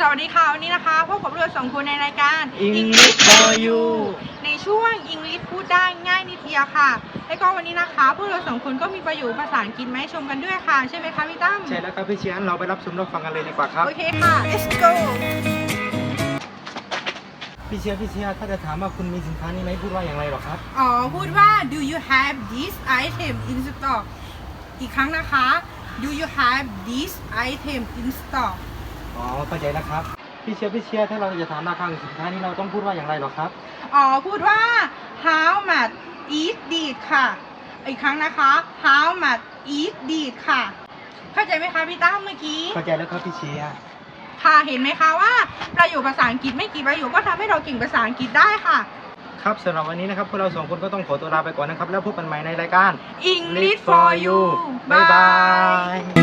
สวัสดีค่ะวันนี้นะคะพบกับเราสองคนในรายการ English for you ในช่วง English พูดได้ง่ายนิดเดียวค่ะ และก็วันนี้นะคะพวกเราสองคนก็มีประโยคภาษาอังกฤษมาให้ชมกันด้วยค่ะ ใช่ไหมคะพี่ตั้มใช่แล้วครับพี่เชียนเราไปรับชมรับฟังกันเลยดีกว่าครับ โอเคค่ะ let's go พี่เชียร์พี่เชียร์ถ้าจะถามว่าคุณมีสินค้านี้ไหมพูดว่าอย่างไรหรอครับ อ๋อพูดว่า do you have this item in stock อีกครั้งนะคะ do you have this item in stock อ๋อเข้าใจแล้วครับ พี่เชียร์พี่เชียร์ถ้าเราจะถามราคาของสินค้านี้เราต้องพูดว่าอย่างไรหรอครับ อ๋อพูดว่า how much is this ค่ะ อีกครั้งนะคะ how much is this ค่ะ เข้าใจไหมคะพี่ตั้มเมื่อกี้ เข้าใจแล้วครับพี่เชียร์ค่ะเห็นไหมคะว่า ประโยคภาษาอังกฤษไม่กี่ประโยคก็ทำให้เราเก่งภาษาอังกฤษได้ค่ะ ครับสำหรับวันนี้นะครับพวกเราสองคนก็ต้องขอตัวลาไปก่อนนะครับ แล้วพบกันใหม่ในรายการ English for you บ๊ายบาย